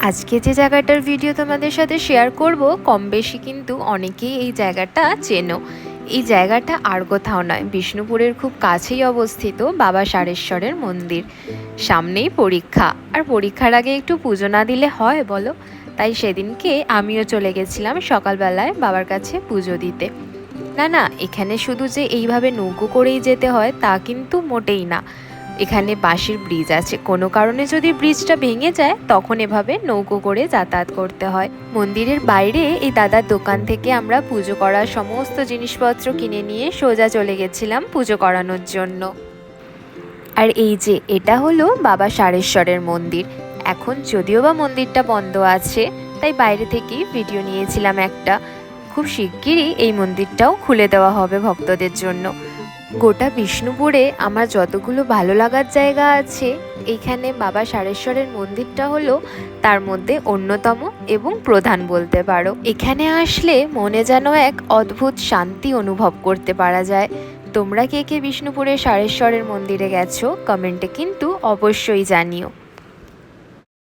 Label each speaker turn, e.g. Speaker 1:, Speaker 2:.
Speaker 1: আজকে যে জায়গাটার ভিডিও তোমাদের সাথে শেয়ার করব, কম বেশি কিন্তু অনেকেই এই জায়গাটা চেনো। এই জায়গাটা আর কোথাও নয়, বিষ্ণুপুরের খুব কাছেই অবস্থিত বাবা সারেশ্বরের মন্দির। সামনেই পরীক্ষা, আর পরীক্ষার আগে একটু পুজো না দিলে হয় বলো? তাই সেদিনকে আমিও চলে গেছিলাম সকালবেলায় বাবার কাছে পুজো দিতে। না না, এখানে শুধু যে এইভাবে নৌকো করেই যেতে হয় তা কিন্তু মোটেই না। এখানে বাঁশের ব্রিজ আছে। কোনো কারণে যদি ব্রিজটা ভেঙে যায়, তখন এভাবে নৌকো করে যাতায়াত করতে হয়। মন্দিরের বাইরে এই দাদার দোকান থেকে আমরা পুজো করার সমস্ত জিনিসপত্র কিনে নিয়ে সোজা চলে গেছিলাম পুজো করানোর জন্য। আর এই যে, এটা হলো বাবা সারেশ্বরের মন্দির। এখন যদিও বা মন্দিরটা বন্ধ আছে, তাই বাইরে থেকেই ভিডিও নিয়েছিলাম একটা। খুব শিগগিরই এই মন্দিরটাও খুলে দেওয়া হবে ভক্তদের জন্য। গোটা বিষ্ণুপুরে আমার যতগুলো ভালো লাগার জায়গা আছে এইখানে বাবা সারেশ্বরের মন্দিরটা হলো তার মধ্যে অন্যতম এবং প্রধান বলতে পারো। এখানে আসলে মনে যেন এক অদ্ভুত শান্তি অনুভব করতে পারা যায়। তোমরা কে কে বিষ্ণুপুরে সারেশ্বরের মন্দিরে গেছো কমেন্টে কিন্তু অবশ্যই জানিও।